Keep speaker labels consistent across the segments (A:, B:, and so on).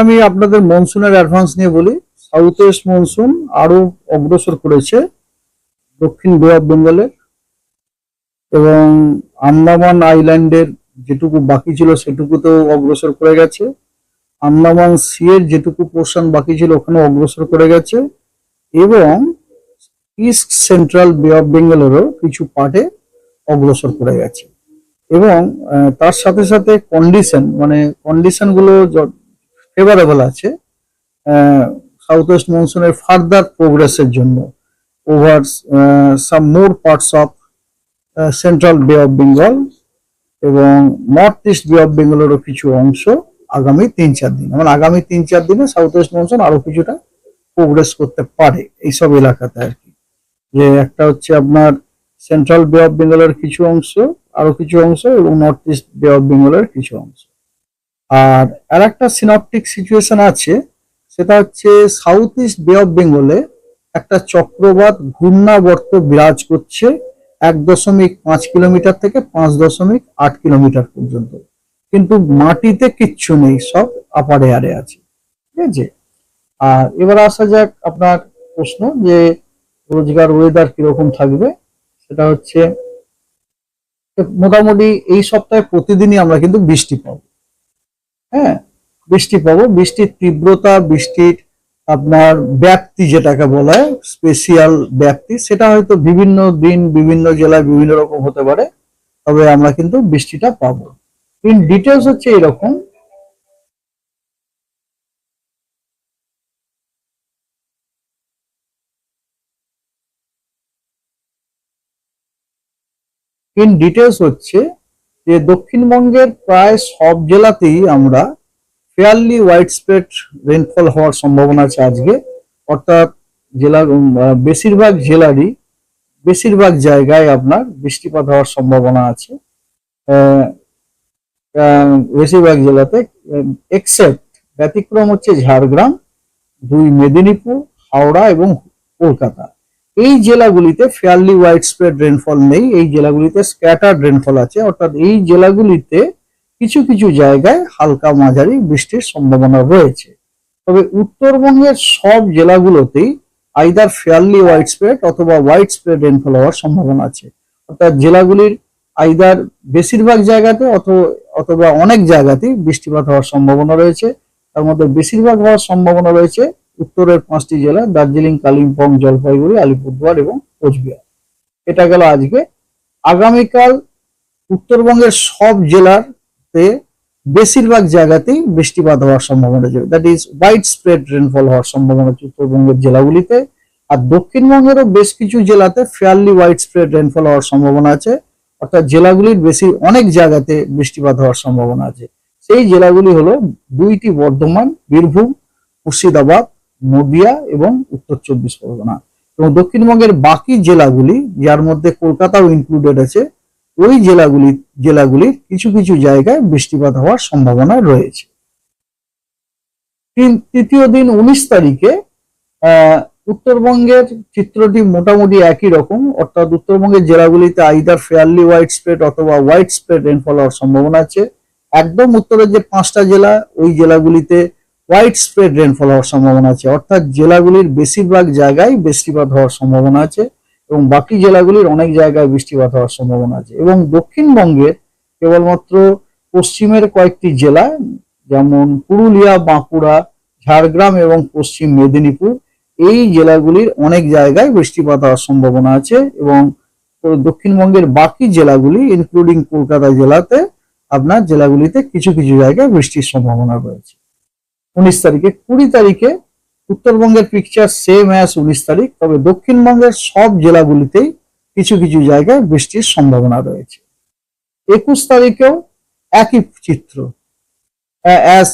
A: আমি আপনাদের মনসুনের অ্যাডভান্স নিয়ে বলি। সাউথ ওয়েস্ট মনসুন আরও অগ্রসর করেছে দক্ষিণ বে অফ বেঙ্গলে এবং আন্দামান আইল্যান্ডের যেটুকু বাকি ছিল সেটুকুতেও অগ্রসর করে গেছে। আন্দামান সি এর যেটুকু পোর্শন বাকি ছিল ওখানে অগ্রসর করে গেছে। এবং ইস্ট সেন্ট্রাল বে অফ বেঙ্গলেরও কিছু পার্টে অগ্রসর করে গেছে। এবং তার সাথে সাথে কন্ডিশন মানে কন্ডিশনগুলো ফেভারেবল আছে। সাউথ ওয়েস্ট মনসুনের ফার্দার প্রোগ্রেসের জন্য over some more parts of central bay of Bengal এবং নর্থ ইস্ট বে অফ বেঙ্গলেরও কিছু অংশ আগামী তিন চার দিন। মানে আগামী তিন চার দিনে সাউথ ওয়েস্ট মনসুন আরও কিছুটা প্রোগ্রেস করতে পারে এইসব এলাকাতে আর কি। যে একটা হচ্ছে আপনার সেন্ট্রাল বে অফ বেঙ্গলের কিছু অংশ আরও কিছু অংশ এবং নর্থ ইস্ট বে অফ বেঙ্গলের কিছু অংশ। আর আর একটা সিনপটিক সিচুয়েশন আছে, সেটা হচ্ছে সাউথ ইস্ট বে অফ বেঙ্গলে একটা চক্রবাত ঘূর্ণাবর্ত বিরাজ করছে এক দশমিক পাঁচ কিলোমিটার থেকে পাঁচ দশমিক আট কিলোমিটার পর্যন্ত। কিন্তু মাটিতে কিচ্ছু নেই, সব আপার এয়ারে আছে। ঠিক আছে? আর এবার আসা যাক আপনার প্রশ্ন যে রোজগার ওয়েদার কীরকম থাকবে। সেটা হচ্ছে, মোটামুটি এই সপ্তাহে প্রতিদিনই আমরা কিন্তু বৃষ্টি পাবো। হ্যাঁ বৃষ্টি পাবো। বৃষ্টির তীব্রতা, বৃষ্টির আপনার ব্যাপ্তি যেটাকে বলা স্পেশিয়াল ব্যাপ্তি, সেটা হয়তো বিভিন্ন দিন, বিভিন্ন জেলায় বিভিন্ন রকম হতে পারে, তবে আমরা কিন্তু বৃষ্টিটা পাবো। ইন ডিটেলস হচ্ছে এরকম। ইন ডিটেলস হচ্ছে যে দক্ষিণবঙ্গের প্রায় সব জেলাতেই আমরা ফেয়ারলি হোয়াইট স্প্রেড রেনফল হওয়ার সম্ভাবনা আছে আজকে। অর্থাৎ জেলার বেশিরভাগ জেলারই বেশিরভাগ জায়গায় আপনার বৃষ্টিপাত হওয়ার সম্ভাবনা আছে। বেশিরভাগ জেলাতে এক্সেপ্ট ব্যতিক্রম হচ্ছে ঝাড়গ্রাম, দুই মেদিনীপুর, হাওড়া এবং কলকাতা। এই জেলাগুলিতে ফেয়ারলি হোয়াইট স্প্রেড রেনফল নেই, এই জেলাগুলিতে স্ক্যাটার্ড রেনফল আছে, অর্থাৎ এই জেলাগুলিতে কিছু কিছু জায়গায় হালকা মাঝারি বৃষ্টির সম্ভাবনা রয়েছে। তবে উত্তরবঙ্গের সব জেলাগুলোতেই আইদার ফেয়ারলি হোয়াইট স্প্রেড অথবা হোয়াইট স্প্রেড রেনফল হওয়ার সম্ভাবনা আছে। অর্থাৎ জেলাগুলির আইদার বেশিরভাগ জায়গাতে অথ- অথবা অনেক জায়গাতেই বৃষ্টিপাত হওয়ার সম্ভাবনা রয়েছে, তার মধ্যে বেশিরভাগ হওয়ার সম্ভাবনা রয়েছে উত্তরের পাঁচটি জেলা, দার্জিলিং, কালিম্পং, জলপাইগুড়ি, আলিপুরদুয়ার এবং কোচবিহার। এটা গেল আজকে। আগামীকাল উত্তরবঙ্গের সব জেলাতে বেশিরভাগ জায়গাতেই বৃষ্টিপাত হওয়ার সম্ভাবনা রয়েছে। That is widespread rainfall হওয়ার সম্ভাবনা আছে উত্তরবঙ্গের জেলাগুলিতে। আর দক্ষিণবঙ্গেরও বেশ কিছু জেলাতে ফেয়ারলি হোয়াইট স্প্রেড রেনফল হওয়ার সম্ভাবনা আছে। অর্থাৎ জেলাগুলির বেশি অনেক জায়গাতে বৃষ্টিপাত হওয়ার সম্ভাবনা আছে। সেই জেলাগুলি হলো দুইটি বর্ধমান, বীরভূম, মুর্শিদাবাদ নদিয়া এবং উত্তর চব্বিশ পরগনা এবং দক্ষিণবঙ্গের বাকি জেলাগুলি, যার মধ্যে কলকাতাও ইনক্লুডেড আছে, ওই জেলাগুলি, জেলাগুলির কিছু কিছু জায়গায় বৃষ্টিপাত হওয়ার সম্ভাবনা রয়েছে। তৃতীয় দিন উনিশ তারিখে উত্তরবঙ্গের চিত্রটি মোটামুটি একই রকম, অর্থাৎ উত্তরবঙ্গের জেলাগুলিতে আইদার ফেয়ারলি হোয়াইট স্প্রেড অথবা হোয়াইট স্প্রেড রেনফল হওয়ার সম্ভাবনা আছে। একদম উত্তরের যে পাঁচটা জেলা, ওই জেলাগুলিতে হোয়াইট স্প্রেড রেনফল হওয়ার সম্ভাবনা আছে। অর্থাৎ জেলাগুলির বেশিরভাগ জায়গায় বৃষ্টিপাত হওয়ার সম্ভাবনা আছে এবং বাকি জেলাগুলির অনেক জায়গায় বৃষ্টিপাত হওয়ার সম্ভাবনা আছে। এবং দক্ষিণবঙ্গের কেবলমাত্র পশ্চিমের কয়েকটি জেলা, যেমন পুরুলিয়া, বাঁকুড়া, ঝাড়গ্রাম এবং পশ্চিম মেদিনীপুর, এই জেলাগুলির অনেক জায়গায় বৃষ্টিপাত হওয়ার সম্ভাবনা আছে এবং দক্ষিণবঙ্গের বাকি জেলাগুলি ইনক্লুডিং কলকাতা জেলাতে, আপনার জেলাগুলিতে কিছু কিছু জায়গায় বৃষ্টির সম্ভাবনা রয়েছে। উনিশ তারিখে। কুড়ি তারিখে উত্তরবঙ্গের পিকচার সেম অ্যাজ উনিশ তারিখ, তবে দক্ষিণবঙ্গের সব জেলাগুলিতেই কিছু কিছু জায়গায় বৃষ্টির সম্ভাবনা রয়েছে। একুশ তারিখেও একই চিত্র অ্যাজ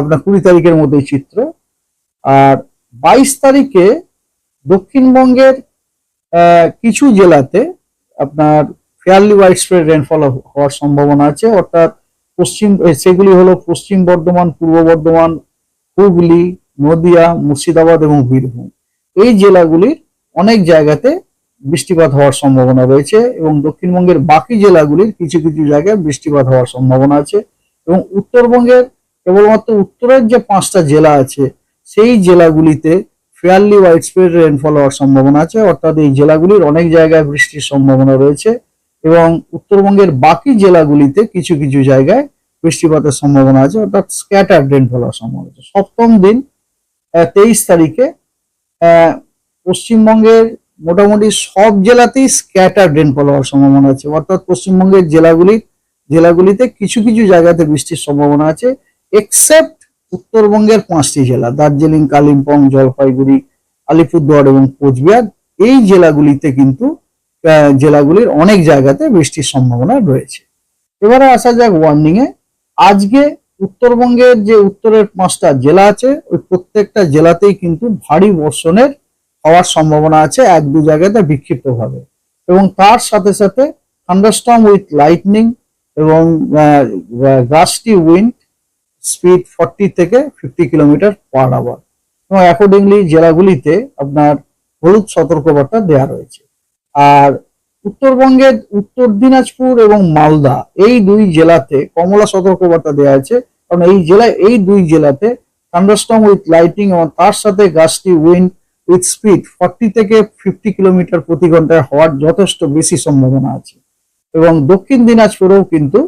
A: আপনার কুড়ি তারিখের মধ্যেই চিত্র। আর বাইশ তারিখে দক্ষিণবঙ্গের কিছু জেলাতে আপনার ফেয়ারলি হোয়াইট স্প্রেড রেনফল হওয়ার সম্ভাবনা আছে, অর্থাৎ পশ্চিম সেগুলি হলো পশ্চিম বর্ধমান, পূর্ব বর্ধমান, হুগলি, নদিয়া, মুর্শিদাবাদ এবং বীরভূম। এই জেলাগুলির অনেক জায়গাতে বৃষ্টিপাত হওয়ার সম্ভাবনা রয়েছে এবং দক্ষিণবঙ্গের বাকি জেলাগুলির কিছু কিছু জায়গায় বৃষ্টিপাত হওয়ার সম্ভাবনা আছে এবং উত্তরবঙ্গের কেবলমাত্র উত্তরের যে পাঁচটা জেলা আছে, সেই জেলাগুলিতে ফেয়ারলি ওয়াইড স্প্রেড রেনফল হওয়ার সম্ভাবনা আছে। অর্থাৎ এই জেলাগুলির অনেক জায়গায় বৃষ্টির সম্ভাবনা রয়েছে। এবং উত্তরবঙ্গের বাকি জেলাগুলিতে কিছু কিছু জায়গায় বৃষ্টিপাতের সম্ভাবনা আছে, অর্থাৎ স্ক্যাটার রেনফল হওয়ার সম্ভাবনা আছে। সপ্তম দিন তেইশ তারিখে পশ্চিমবঙ্গের মোটামুটি সব জেলাতেই স্ক্যাটার রেনফল হওয়ার সম্ভাবনা আছে, অর্থাৎ পশ্চিমবঙ্গের জেলাগুলি, জেলাগুলিতে কিছু কিছু জায়গাতে বৃষ্টির সম্ভাবনা আছে এক্সেপ্ট উত্তরবঙ্গের পাঁচটি জেলা, দার্জিলিং, কালিম্পং, জলপাইগুড়ি, আলিপুরদুয়ার এবং কোচবিহার। এই জেলাগুলিতে কিন্তু জেলাগুলির অনেক জায়গাতে বৃষ্টির সম্ভাবনা রয়েছে। এবারে আসা যাক ওয়ার্নিং এ। আজকে উত্তরবঙ্গের যে উত্তরের পাঁচটা জেলা আছে, ওই প্রত্যেকটা জেলাতেই কিন্তু ভারী বর্ষণের হওয়ার সম্ভাবনা আছে, এক দু জায়গাতে বিক্ষিপ্তভাবে। এবং তার সাথে সাথে থান্ডারস্টর্ম উইথ লাইটনিং এবং গাস্টি উইন্ড স্পিড ফর্টি থেকে ফিফটি কিলোমিটার পার আওয়ার এবং অ্যাকর্ডিংলি জেলাগুলিতে আপনার হলুদ সতর্কবার্তা দেওয়া রয়েছে। আর উত্তরবঙ্গের উত্তর দিনাজপুর এবং মালদা এই দুই জেলাতে কমলা সতর্কবার্তা দেওয়া আছে। কারণ এই জেলায় এই দুই জেলাতে থান্ডারস্টর্ম উইথ লাইটিং এবং তার সাথে gusty wind with speed forty থেকে ফিফটি কিলোমিটার প্রতি ঘন্টায় হওয়ার যথেষ্ট বেশি সম্ভাবনা আছে। এবং দক্ষিণ দিনাজপুরেও কিন্তু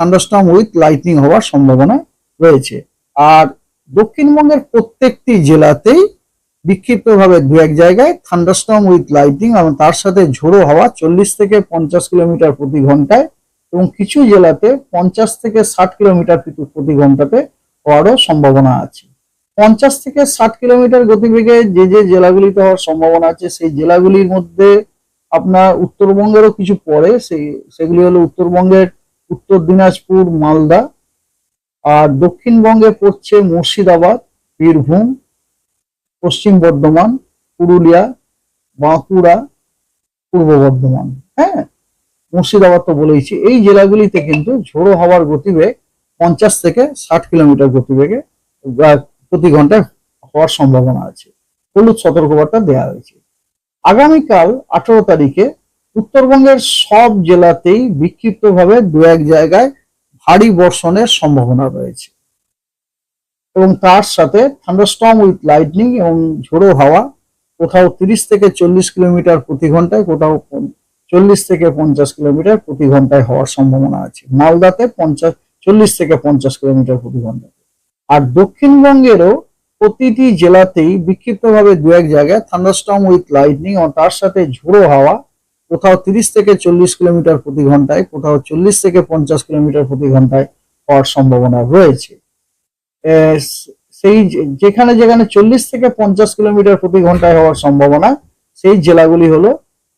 A: থান্ডারস্টর্ম উইথ লাইটনিং হওয়ার সম্ভাবনা রয়েছে। আর দক্ষিণবঙ্গের প্রত্যেকটি জেলাতেই বিক্ষিপ্তভাবে দু এক জায়গায় থান্ডারস্টর্ম উইথ লাইটিং এবং তার সাথে ঝোড়ো হাওয়া চল্লিশ থেকে পঞ্চাশ কিলোমিটার প্রতি ঘন্টায় এবং কিছু জেলাতে পঞ্চাশ থেকে ষাট কিলোমিটার প্রতি ঘন্টাতে হওয়ারও সম্ভাবনা আছে। পঞ্চাশ থেকে ষাট কিলোমিটার গতিবেগে যে যে জেলাগুলিতে হওয়ার সম্ভাবনা আছে, সেই জেলাগুলির মধ্যে আপনার উত্তরবঙ্গেরও কিছু পড়ে, সেই, সেগুলি হলো উত্তরবঙ্গের উত্তর দিনাজপুর, মালদা, আর দক্ষিণবঙ্গে পড়ছে মুর্শিদাবাদ, বীরভূম পশ্চিম বর্ধমান, পুরুলিয়া, বাঁকুড়া, পূর্ব বর্ধমান হ্যাঁ? মুর্শিদাবাদ তো বলেইছি। এই জেলাগুলিতে কিন্তু ঝোড়ো হওয়ার গতিবেগ পঞ্চাশ থেকে ষাট কিলোমিটার গতিবেগে প্রতি ঘন্টায় হওয়ার সম্ভাবনা আছে। হলুদ সতর্কবার্তা দেওয়া হয়েছে। আগামীকাল আঠারো তারিখে উত্তরবঙ্গের সব জেলাতেই বিক্ষিপ্তভাবে দু এক জায়গায় ভারী বর্ষণের সম্ভাবনা রয়েছে। এবং তার সাথে থান্ডারস্টর্ম উইথ লাইটনিং এবং ঝোড়ো হাওয়া কোথাও তিরিশ থেকে চল্লিশ কিলোমিটার প্রতি ঘন্টায়, কোথাও চল্লিশ থেকে পঞ্চাশ কিলোমিটার প্রতি ঘন্টায় হওয়ার সম্ভাবনা আছে। মালদাতে পঞ্চাশ, চল্লিশ থেকে পঞ্চাশ কিলোমিটার প্রতি ঘন্টায়। আর দক্ষিণবঙ্গেরও প্রতিটি জেলাতেই বিক্ষিপ্তভাবে দু এক জায়গায় থান্ডারস্টর্ম উইথ লাইটনিং এবং তার সাথে ঝোড়ো হাওয়া কোথাও তিরিশ থেকে চল্লিশ কিলোমিটার প্রতি ঘন্টায়, কোথাও চল্লিশ থেকে পঞ্চাশ কিলোমিটার প্রতি ঘন্টায় হওয়ার সম্ভাবনা রয়েছে। সেই যেখানে যেখানে চল্লিশ থেকে পঞ্চাশ কিলোমিটার প্রতি ঘন্টায় হওয়ার সম্ভাবনা, সেই জেলাগুলি হলো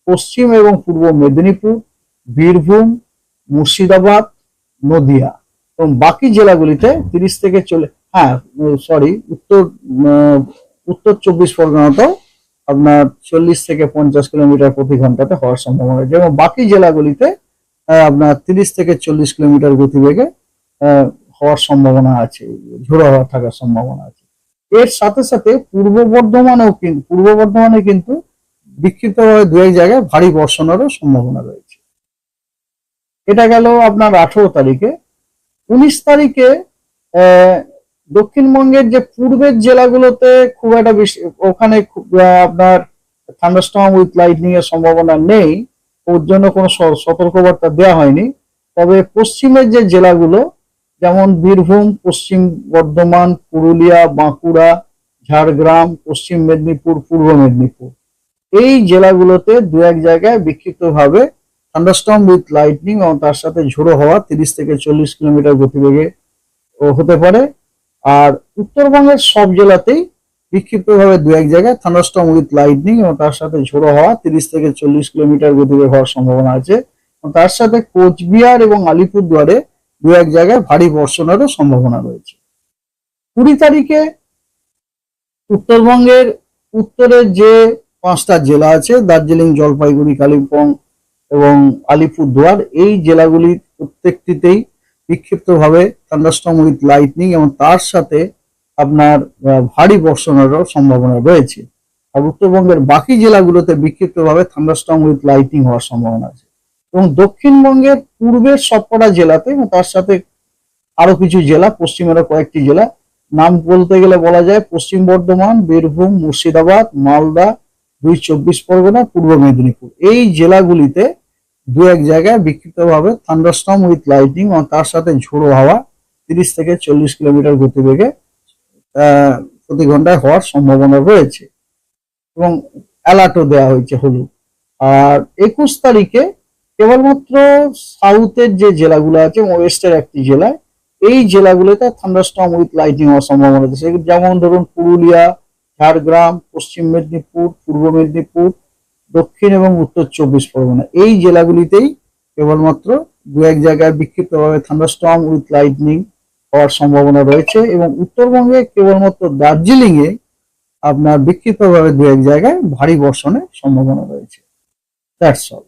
A: পশ্চিম এবং পূর্ব মেদিনীপুর, বীরভূম, মুর্শিদাবাদ, নদিয়া এবং বাকি জেলাগুলিতে তিরিশ থেকে চলে হ্যাঁ সরি উত্তর উত্তর চব্বিশ পরগনাতেও আপনার চল্লিশ থেকে পঞ্চাশ কিলোমিটার প্রতি ঘন্টাতে হওয়ার সম্ভাবনা রয়েছে এবং বাকি জেলাগুলিতে আপনার তিরিশ থেকে চল্লিশ কিলোমিটার গতিবেগে হওয়ার সম্ভাবনা আছে, ঝোড়ো হওয়া থাকার সম্ভাবনা আছে। এর সাথে সাথে পূর্ব বর্ধমানেও কিন্তু পূর্ব বর্ধমানে কিন্তু বিক্ষিপ্তভাবে দু এক জায়গায় ভারী বর্ষণেরও সম্ভাবনা রয়েছে। এটা গেল আপনার আঠেরো তারিখে। উনিশ তারিখে দক্ষিণবঙ্গের যে পূর্বের জেলাগুলোতে খুব একটা বেশি, ওখানে আপনার থান্ডারস্টর্ম উইথ লাইটনিং এর সম্ভাবনা নেই। ওর জন্য কোনো সতর্কবার্তা দেওয়া হয়নি। তবে পশ্চিমের যে জেলাগুলো যেমন বীরভূম, পশ্চিম বর্ধমান, পুরুলিয়া, বাঁকুড়া, ঝাড়গ্রাম, পশ্চিম মেদিনীপুর, পূর্ব মেদিনীপুর। এই জেলাগুলোতে দু এক জায়গায় বিক্ষিপ্তভাবে থান্ডারস্টর্ম উইথ লাইটনিং এবং তার সাথে ঝোড়ো হওয়া তিরিশ থেকে চল্লিশ কিলোমিটার গতিবেগে হতে পারে। আর উত্তরবঙ্গের সব জেলাতেই বিক্ষিপ্তভাবে দু এক জায়গায় থান্ডারস্টম উইথ লাইটনিং এবং তার সাথে ঝোড়ো হওয়া তিরিশ থেকে চল্লিশ কিলোমিটার গতিবেগ হওয়ার সম্ভাবনা আছে। তার সাথে কোচবিহার এবং আলিপুরদুয়ারে দু এক জায়গায় ভারী বর্ষণেরও সম্ভাবনা রয়েছে। কুড়ি তারিখে উত্তরবঙ্গের উত্তরের যে পাঁচটা জেলা আছে, দার্জিলিং, জলপাইগুড়ি, কালিম্পং এবং আলিপুরদুয়ার, এই জেলাগুলির প্রত্যেকটিতেই বিক্ষিপ্তভাবে থান্ডারস্টর্ম উইথ লাইটনিং এবং তার সাথে আপনার ভারী বর্ষণেরও সম্ভাবনা রয়েছে। আর উত্তরবঙ্গের বাকি জেলাগুলোতে বিক্ষিপ্তভাবে থান্ডারস্টর্ম উইথ লাইটনিং হওয়ার সম্ভাবনা আছে। এবং দক্ষিণবঙ্গের পূর্বের সবকটা জেলাতে এবং তার সাথে আরও কিছু জেলা, পশ্চিমেরও কয়েকটি জেলা, নাম বলতে গেলে বলা যায় পশ্চিম বর্ধমান, বীরভূম, মুর্শিদাবাদ, মালদা, দুই চব্বিশ পরগনা, পূর্ব মেদিনীপুর। এই জেলাগুলিতে দু এক জায়গায় বিক্ষিপ্তভাবে থান্ডারস্টর্ম উইথ লাইটিং এবং তার সাথে ঝোড়ো হাওয়া তিরিশ থেকে চল্লিশ কিলোমিটার গতিবেগে প্রতি ঘন্টায় হওয়ার সম্ভাবনা রয়েছে এবং অ্যালার্টও দেওয়া হয়েছে হলুদ। আর একুশ তারিখে কেবলমাত্র সাউথের যে জেলাগুলো আছে, ওয়েস্টের একটি জেলায় এই জেলাগুলোতে থান্ডারস্টর্ম উইথ লাইটিং হওয়ার সম্ভাবনা রয়েছে যেমন ধরুন পুরুলিয়া, ঝাড়গ্রাম, পশ্চিম মেদিনীপুর, পূর্ব মেদিনীপুর, দক্ষিণ এবং উত্তর চব্বিশ পরগনা। এই জেলাগুলিতেই কেবলমাত্র দু এক জায়গায় বিক্ষিপ্তভাবে থান্ডারস্টর্ম উইথ লাইটনিং হওয়ার সম্ভাবনা রয়েছে এবং উত্তরবঙ্গে কেবলমাত্র দার্জিলিংয়ে আপনার বিক্ষিপ্তভাবে দু এক জায়গায় ভারী বর্ষণের সম্ভাবনা রয়েছে। That's all